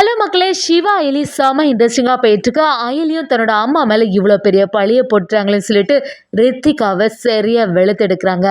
Hello மக்களே சிவா அயலி செம இன்ட்ரெஸ்டிங்காக போயிட்டுருக்கு. அயலியும் தன்னோட அம்மா மேலே இவ்வளோ பெரிய பழியை போட்டுறாங்களேன்னு சொல்லிட்டு ரித்திகாவை சரியாக வெளுத்தெடுக்கிறாங்க.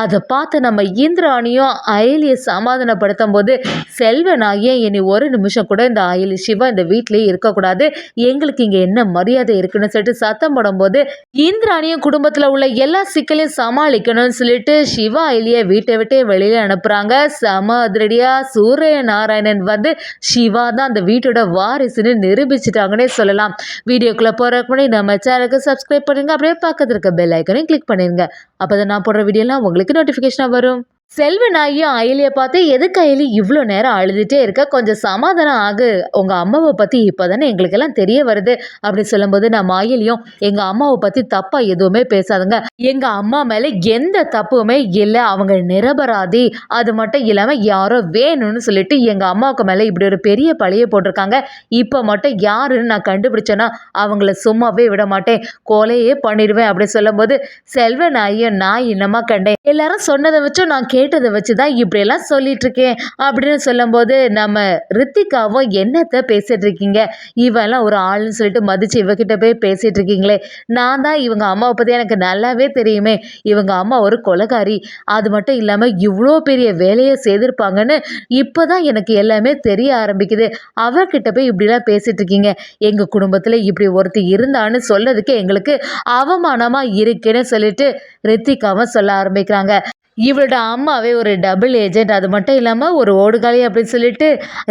அதை பார்த்து நம்ம இந்திராணியும் அயலியை சமாதானப்படுத்தும் போது செல்வனாயே இனி ஒரு நிமிஷம் கூட இந்த அயலி சிவா இந்த வீட்டிலேயே இருக்கக்கூடாது. எங்களுக்கு இங்கே என்ன மரியாதை இருக்குன்னு சொல்லிட்டு சத்தம் போடும்போது இந்திராணியும் குடும்பத்தில் உள்ள எல்லா சிக்கலையும் சமாளிக்கணும்னு சொல்லிட்டு சிவா அயலியை வீட்டை விட்டே வெளியில் அனுப்புகிறாங்க சம அதிரடியாக சூரிய நாராயணன் வந்து சிவா தான் அந்த வீட்டோட வாரிசுன்னு நிரூபிச்சிட்டாங்கன்னே சொல்லலாம். வீடியோக்குள்ளே போகிறதுக்கு முன்னாடி நம்ம சேனலுக்கு சப்ஸ்கிரைப் பண்ணுங்க. அப்படியே பக்கத்தில் இருக்க பெல் ஐக்கனையும் கிளிக் பண்ணிடுங்க அப்போ தான் நான் போடுற வீடியோலாம் உங்களுக்கு நோட்டிஃபிகேஷனாக வரும். செல்வனாயும் அயலியை பார்த்து எதுக்கு அயலி இவ்வளோ நேரம் அழுதுகிட்டே இருக்க? கொஞ்சம் சமாதானம் ஆகு. உங்கள் அம்மாவை பற்றி இப்போ தானே எங்களுக்கெல்லாம் தெரிய வருது. அப்படி சொல்லும்போது நம்ம அயலியும் எங்கள் அம்மாவை பற்றி தப்பாக எதுவுமே பேசாதுங்க. எங்கள் அம்மா மேலே எந்த தப்புமே இல்லை. அவங்க நிரபராதி. அது மட்டும் இல்லாமல் யாரோ வேணும்னு சொல்லிட்டு எங்கள் அம்மாவுக்கு மேலே இப்படி ஒரு பெரிய பழைய போட்டிருக்காங்க. இப்போ மட்டும் யாருன்னு நான் கண்டுபிடிச்சேன்னா அவங்கள சும்மாவே விட மாட்டேன். கொலையே பண்ணிடுவேன். அப்படி சொல்லும்போது செல்வ நாயும் நான் என்னமா கண்டேன். எல்லாரும் சொன்னதை வச்சும் நான் கே கேட்டதை வச்சு தான் இப்படியெல்லாம் சொல்லிட்டு இருக்கேன் அப்படின்னு சொல்லும்போது நம்ம ரித்திகாவும் என்னத்தை பேசிட்டு இருக்கீங்க இவெல்லாம் ஒரு ஆள்னு சொல்லிட்டு மதிச்சு இவகிட்ட போய் பேசிட்டு இருக்கீங்களே நான் தான் இவங்க அம்மாவை பற்றி எனக்கு நல்லாவே தெரியுமே. இவங்க அம்மா ஒரு கொலகாரி. அது மட்டும் இல்லாமல் இவ்வளோ பெரிய வேலையை செய்திருப்பாங்கன்னு இப்போ தான் எனக்கு எல்லாமே தெரிய ஆரம்பிக்குது. அவர்கிட்ட போய் இப்படிலாம் பேசிட்டு இருக்கீங்க எங்கள் குடும்பத்தில் இப்படி ஒருத்தி இருந்தான்னு சொல்லதுக்கு எங்களுக்கு அவமானமாக இருக்குன்னு சொல்லிட்டு ரித்திகாவும் சொல்ல ஆரம்பிக்கிறாங்க. இவளோட அம்மாவே ஒரு டபுள் ஏஜென்ட் அது மட்டும் இல்லாமல் ஒரு ஓடுகாலி அப்படின்னு சொல்லிட்டு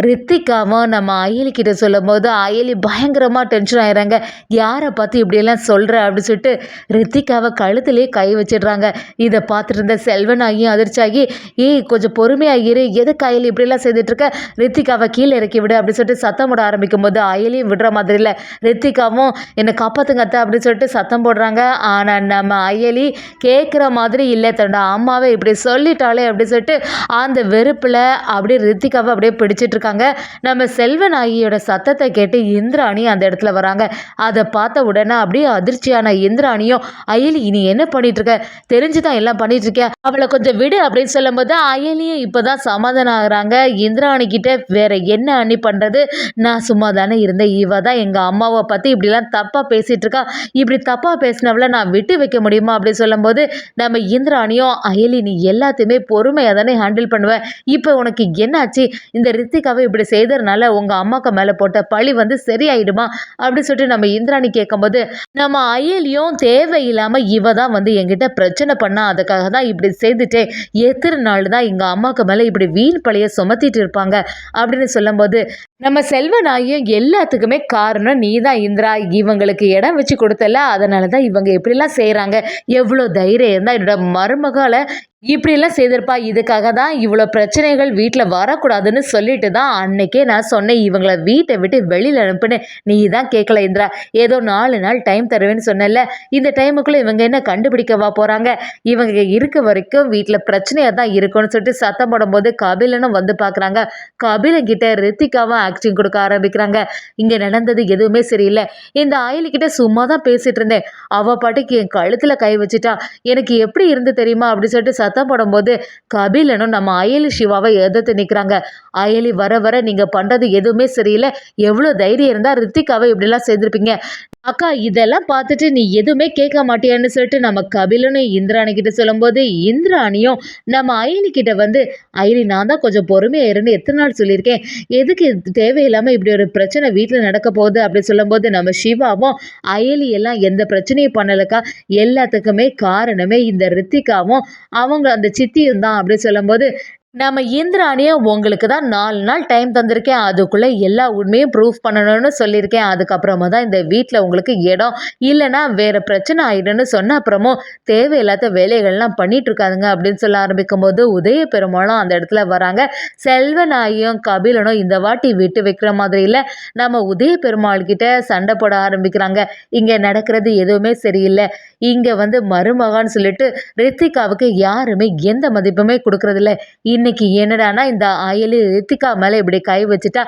ரித்திகாவும் நம்ம அயலி கிட்ட சொல்லும் போது அயலி பயங்கரமாக டென்ஷன் ஆயிடுறாங்க யாரை பார்த்து இப்படியெல்லாம் சொல்கிற அப்படின்னு சொல்லிட்டு ரித்திகாவை கழுத்துலேயே கை வச்சிடுறாங்க. இதை பார்த்துட்டு இருந்த செல்வனாகியும் அதிர்ச்சியாகி ஏய் கொஞ்சம் பொறுமையாக இரு. எதுக்கு அயலி இப்படியெல்லாம் செய்துட்ருக்க ரித்திகாவை கீழே இறக்கி விடு. அப்படின்னு சொல்லிட்டு சத்தம் போட ஆரம்பிக்கும் போது அயலியும் விடுற மாதிரி இல்லை. ரித்திகாவும் என்னை காப்பாற்றுங்க அத்தை. அப்படின்னு சொல்லிட்டு சத்தம் போடுறாங்க. ஆனால் நம்ம அயலி கேட்குற மாதிரி இல்லை. தன்னோட அம்மாவே இப்படி சொல்லிட்டாலே அப்படி சொல்லிட்டு அந்த வெறுப்பில் அப்படியே ரித்திகாவை அப்படியே பிடிச்சிட்டு இருக்காங்க நம்ம செல்வநாயகியோட சத்தத்தை கேட்டு இந்திராணி அந்த இடத்துல வராங்க. அதை பார்த்த உடனே அப்படியே அதிர்ச்சியான இந்திராணியும் அயலி இனி என்ன பண்ணிட்டு இருக்க தெரிஞ்சு தான் எல்லாம் பண்ணிட்டு இருக்கேன் அவளை கொஞ்சம் விடு அப்படின்னு சொல்லும்போது அயலியும் இப்போதான் சமாதானம் ஆகுறாங்க. இந்திராணி கிட்ட வேற என்ன அண்ணி பண்றது? நான் சும்மா தானே இருந்தேன். இவ தான் எங்க அம்மாவை பத்தி இப்படிலாம் தப்பா பேசிட்டு இருக்கா இப்படி தப்பா பேசினவள நான் விட்டு வைக்க முடியுமா? அப்படின்னு சொல்லும்போது நம்ம இந்திராணியும் அயலி நீ எல்லாத்தையுமே பொறுமையாக தானே ஹேண்டில் பண்ணுவேன் இப்போ உனக்கு என்னாச்சு? இந்த ரித்திகாவை இப்படி செய்ததுனால உங்கள் அம்மாக்கு மேலே போட்ட பழி வந்து சரியாயிடுமா? அப்படின்னு சொல்லிட்டு நம்ம இந்திராணி கேட்கும்போது நம்ம அயலியும் தேவையில்லாமல் இவ தான் வந்து என்கிட்ட பிரச்சனை பண்ணா அதுக்காக தான் இப்படி செய்துட்டேன் எத்தனை நாள் தான் எங்கள் அம்மாவுக்கு மேலே இப்படி வீண் பழைய சுமத்திட்டு இருப்பாங்க? அப்படின்னு சொல்லும்போது நம்ம செல்வநாயும் எல்லாத்துக்குமே காரணம் நீ தான் இந்திரா. இவங்களுக்கு இடம் வச்சு கொடுத்தல அதனால தான் இவங்க எப்படிலாம் செய்கிறாங்க எவ்வளோ தைரியம் இருந்தால் என்னோட மருமகளை இப்படிலாம் செய்திருப்பா. இதுக்காக தான் இவ்வளோ பிரச்சனைகள் வீட்டில் வரக்கூடாதுன்னு சொல்லிட்டு தான் அன்னைக்கே நான் சொன்னேன். இவங்களை வீட்டை விட்டு வெளியில் அனுப்புன்னு. நீ தான் கேட்கல இந்திரா. ஏதோ நாலு நாள் டைம் தருவேன்னு சொன்னல இந்த டைமுக்குள்ளே இவங்க என்ன கண்டுபிடிக்கவா போகிறாங்க இவங்க இருக்க வரைக்கும் வீட்டில் பிரச்சனையாக தான் இருக்கும்னு சொல்லிட்டு சத்தம் போடும்போது கபிலனும் வந்து பார்க்குறாங்க கபிலன் கிட்ட ரித்திகாவும் ஆக்டிங் கொடுக்க ஆரம்பிக்கிறாங்க. இங்கே நடந்தது எதுவுமே சரியில்லை. இந்த ஆயிலிக்கிட்ட சும்மா தான் பேசிகிட்டு இருந்தேன். அவள் பாட்டுக்கு என் கழுத்தில் கை வச்சுட்டா. எனக்கு எப்படி இருந்து தெரியுமா? அப்படின்னு சொல்லிட்டு சத்தம் போடும்போது கபிலனும் நம்ம அயலி சிவாவை எதிர்த்து நிற்கிறாங்க அயலி வர வர நீங்கள் பண்ணுறது எதுவுமே சரியில்லை. எவ்வளோ தைரியம் இருந்தால் ரித்திகாவை இப்படிலாம் செய்திருப்பீங்க. அக்கா இதெல்லாம் பார்த்துட்டு நீ எதுவுமே கேட்க மாட்டியான்னு சொல்லிட்டு நம்ம கபிலனும் இந்திராணி கிட்ட சொல்லும்போது இந்திராணியும் நம்ம அயலி கிட்ட வந்து அயலி நான் தான் கொஞ்சம் பொறுமையாக இருந்து எத்தனை நாள் சொல்லியிருக்கேன்? எதுக்கு தேவையில்லாமல் இப்படி ஒரு பிரச்சனை வீட்டில் நடக்க போகுது? அப்படி சொல்லும்போது நம்ம சிவாவும் அயலி எல்லாம் எந்த பிரச்சனையும் பண்ணலக்கா. எல்லாத்துக்குமே காரணமே இந்த ரித்திகாவும் அவங்க அந்த சித்தியும் தான். அப்படி சொல்லும்போது நம்ம இந்திராணியும் உங்களுக்கு தான் நாலு நாள் டைம் தந்திருக்கேன். அதுக்குள்ளே எல்லா உண்மையும் ப்ரூஃப் பண்ணணும்னு சொல்லியிருக்கேன். அதுக்கப்புறமா தான் இந்த வீட்டில் உங்களுக்கு இடம். இல்லைன்னா வேறு பிரச்சனை ஆகிடும்னு சொன்ன அப்புறமும் தேவையில்லாத வேலைகள்லாம் பண்ணிகிட்ருக்காதுங்க அப்படின்னு சொல்ல ஆரம்பிக்கும் போது உதய பெருமாளும் அந்த இடத்துல வராங்க. செல்வநாயும் கபிலனும் இந்த வாட்டி விட்டு வைக்கிற மாதிரி இல்லை நம்ம உதய பெருமாள்கிட்ட சண்டை போட ஆரம்பிக்கிறாங்க. இங்கே நடக்கிறது எதுவுமே சரியில்லை. இங்கே வந்து மருமகான்னு சொல்லிட்டு ரித்திகாவுக்கு யாருமே எந்த மதிப்புமே கொடுக்கறதில்ல. இன்னைக்கு என்னடானா இந்த அயலு ரித்திகா மேலே இப்படி கை வச்சுட்டா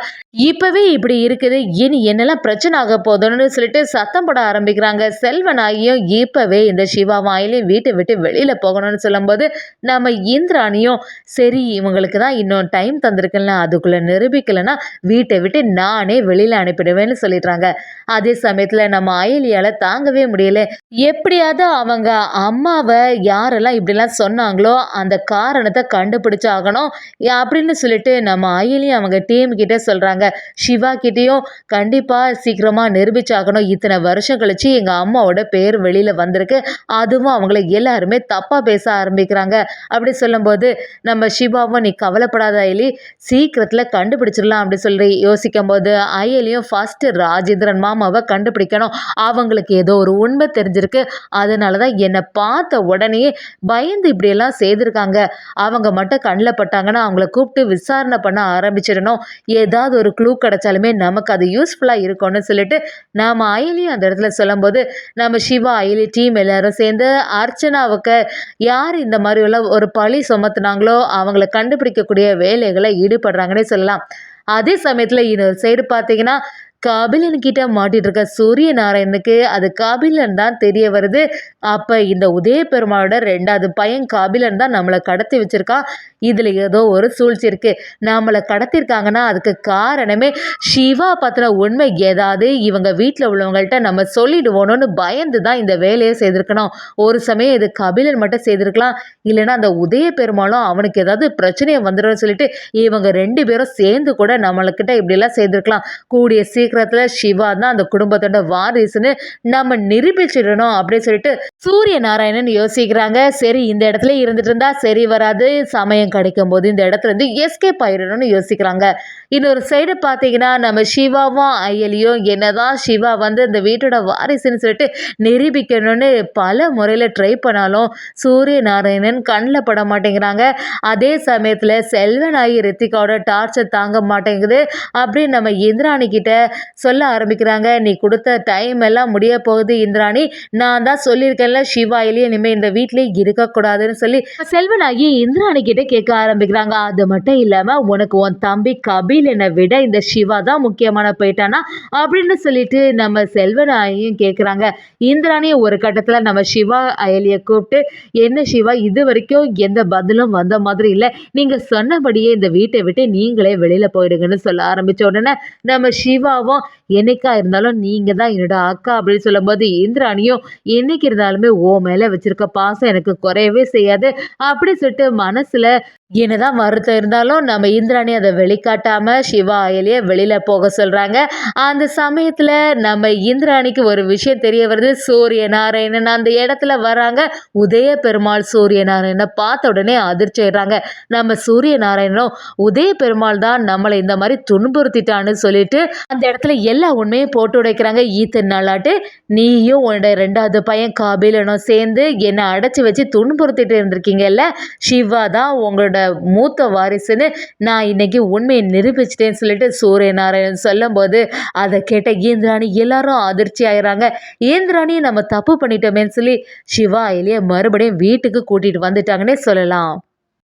இப்போவே இப்படி இருக்குது. இனி என்னெல்லாம் பிரச்சனை ஆக போதும்னு சொல்லிட்டு சத்தம் போட ஆரம்பிக்கிறாங்க. செல்வனாயும் இப்போவே இந்த சிவாவும் அயலையும் வீட்டை விட்டு வெளியில் போகணும்னு சொல்லும்போது நம்ம இந்திராணியும் சரி இவங்களுக்கு தான் இன்னும் டைம் தந்திருக்குல்ல அதுக்குள்ளே நிரூபிக்கலைன்னா வீட்டை விட்டு நானே வெளியில் அனுப்பிடுவேன்னு சொல்லிடுறாங்க. அதே சமயத்தில் நம்ம அயலியால் தாங்கவே முடியல. எப்படியாவது அவங்க அம்மாவை யாரெல்லாம் இப்படிலாம் சொன்னாங்களோ அந்த காரணத்தை கண்டுபிடிச்சாகணும். அப்படின்னு சொல்லிட்டு நம்ம அயலியும் அவங்க டீம் கிட்டே சொல்கிறாங்க சிவா கிட்டேயும் கண்டிப்பாக சீக்கிரமாக நிரூபிச்சாகணும். இத்தனை வருஷம் கழிச்சு எங்கள் அம்மாவோட பேர் வெளியில் வந்திருக்கு. அதுவும் அவங்கள எல்லாருமே தப்பாக பேச ஆரம்பிக்கிறாங்க. அப்படி சொல்லும்போது நம்ம சிவாவும் நீ கவலைப்படாத அயலி சீக்கிரத்தில் கண்டுபிடிச்சிடலாம் அப்படி சொல்லி யோசிக்கும் போது அயலியும் ஃபஸ்ட்டு ராஜேந்திரன் மாமாவை கண்டுபிடிக்கணும். அவங்களுக்கு ஏதோ ஒரு உண்மை தெரிஞ்சிருக்கு. அதனால தான் என்னை பார்த்த உடனே பயந்து இப்படியெல்லாம் செய்திருக்காங்க. அவங்க மட்டும் கண்ணில் பட்டாங்கன்னா அவங்கள கூப்பிட்டு விசாரணை பண்ண ஆரம்பிச்சிடணும். ஏதாவது ஒரு க்ளூ கிடைச்சாலுமே நமக்கு அது யூஸ்ஃபுல்லாக இருக்கும்னு சொல்லிட்டு நாம் அயலியும் அந்த இடத்துல சொல்லும்போது நம்ம சிவா அயலி டீம் எல்லாரும் சேர்ந்து அர்ச்சனாவுக்கு யார் இந்த மாதிரி உள்ள ஒரு பழி சுமத்துனாங்களோ அவங்கள கண்டுபிடிக்கக்கூடிய வேலைகளை ஈடுபடுறாங்கன்னே சொல்லலாம். அதே சமயத்தில் இன்னொரு சைடு பார்த்தீங்கன்னா கபிலன் கிட்ட மாட்டிட்டு இருக்க சூரிய நாராயணனுக்கு அது கபிலன் தான் தெரிய வருது. அப்போ இந்த உதய பெருமாளோட ரெண்டாவது பையன் கபிலன் தான் நம்மளை கடத்தி வச்சிருக்கா இதில் ஏதோ ஒரு சூழ்ச்சி இருக்கு. நம்மளை கடத்திருக்காங்கன்னா அதுக்கு காரணமே சிவா பத்தின உண்மை ஏதாவது இவங்க வீட்டில் உள்ளவங்கள்ட்ட நம்ம சொல்லிடுவோணும்னு பயந்து தான் இந்த வேலையை செய்திருக்கணும். ஒரு சமயம் இது கபிலன் மட்டும் செய்திருக்கலாம். இல்லைன்னா அந்த உதய பெருமாளும் அவனுக்கு ஏதாவது பிரச்சனையை வந்துடும் சொல்லிட்டு இவங்க ரெண்டு பேரும் சேர்ந்து கூட நம்மளுக்கிட்ட இப்படிலாம் செய்திருக்கலாம். கூடிய சீக்கிரத்தில் சிவா தான் அந்த குடும்பத்தோட வாரிசுன்னு நம்ம நிரூபிச்சிடணும் அப்படின்னு சொல்லிட்டு சூரிய நாராயணன் யோசிக்கிறாங்க. சரி இந்த இடத்துல இருந்துட்டு இருந்தா சரி வராது. சமயம் கிடைக்கும் போது இந்த இடத்துல இருந்து எஸ்கேப் ஆயிடணும்னு யோசிக்கிறாங்க. இன்னொரு சைடு பார்த்தீங்கன்னா நம்ம சிவாவும் அயலியும் என்னதான் சிவா வந்து இந்த வீட்டோட வாரிசுன்னு சொல்லிட்டு நிரூபிக்கணும்னு பல முறையில் ட்ரை பண்ணாலும் சூரிய நாராயணன் கண்ணில் பட மாட்டேங்கிறாங்க. அதே சமயத்தில் செல்வன் ஆகி ரித்திகாவோட டார்ச்சர் தாங்க மாட்டேங்குது அப்படின்னு நம்ம இந்திராணி கிட்ட சொல்ல ஆரம்பிக்கிறாங்க. நீ கொடுத்த டைம் எல்லாம் முடிய போகுது இந்திராணி. நான் தான் சொல்லியிருக்கேன்ல சிவா இல்லையே இனிமேல் இந்த வீட்லேயே இருக்கக்கூடாதுன்னு சொல்லி. செல்வனாகி இந்திராணி கிட்ட கேட்க ஆரம்பிக்கிறாங்க. அது மட்டும் இல்லாமல் உனக்கு உன் தம்பி கபிலனை விட இந்த சிவா தான் முக்கியமான போயிட்டானா? அப்படின்னு சொல்லிட்டு நம்ம செல்வனாயும் கேட்குறாங்க. இந்திராணி ஒரு கட்டத்தில் நம்ம சிவா அயலியை கூப்பிட்டு என்ன சிவா இது வரைக்கும் எந்த பதிலும் வந்த மாதிரி இல்லை. நீங்கள் சொன்னபடியே இந்த வீட்டை விட்டு நீங்களே வெளியில் போயிடுங்கன்னு சொல்ல ஆரம்பித்த உடனே நம்ம சிவாவும் என்னைக்கா இருந்தாலும் நீங்கள் தான் என்னோட அக்கா அப்படின்னு சொல்லும்போது இந்திராணியும் என்னைக்கு இருந்தாலுமே ஓ மேலே வச்சிருக்க பாசம் எனக்கு குறையவே செய்யாது. அப்படி சொல்லிட்டு மனசில் என்னதான் வருத்தம் இருந்தாலும் நம்ம இந்திராணி அதை வெளிக்காட்டாமல் சிவா அயலியை வெளியில் போக சொல்கிறாங்க அந்த சமயத்தில் நம்ம இந்திராணிக்கு ஒரு விஷயம் தெரிய வருது. சூரிய நாராயணன் அந்த இடத்துல வராங்க. உதய பெருமாள் சூரிய நாராயணனை பார்த்த உடனே அதிர்ச்சி ஆயிடுறாங்க. நம்ம சூரிய நாராயணனும் உதய பெருமாள் தான் நம்மளை இந்த மாதிரி துன்புறுத்திட்டான்னு சொல்லிட்டு அந்த இடத்துல எல்லா உண்மையும் போட்டு உடைக்கிறாங்க. ஈத்தன் நாளாட்டு நீயும் உன்னோட ரெண்டாவது பையன் காபிலனும் சேர்ந்து என்னை அடைச்சி வச்சு துன்புறுத்திட்டு இருந்திருக்கீங்கல்ல. சிவா தான் உங்களோட மூத்த வாரிசுன்னு நான் இன்னைக்கு உண்மையை நிரூபிச்சிட்டேன்னு சொல்லிட்டு சூரிய நாராயணன் சொல்லும்போது அதை கேட்ட ஈந்திராணி எல்லாரும் அதிர்ச்சி ஆயிடுறாங்க ஈந்திராணி நம்ம தப்பு பண்ணிட்டோமேன்னு சொல்லி சிவா இல்லையே மறுபடியும் வீட்டுக்கு கூட்டிகிட்டு வந்துட்டாங்கன்னே சொல்லலாம்.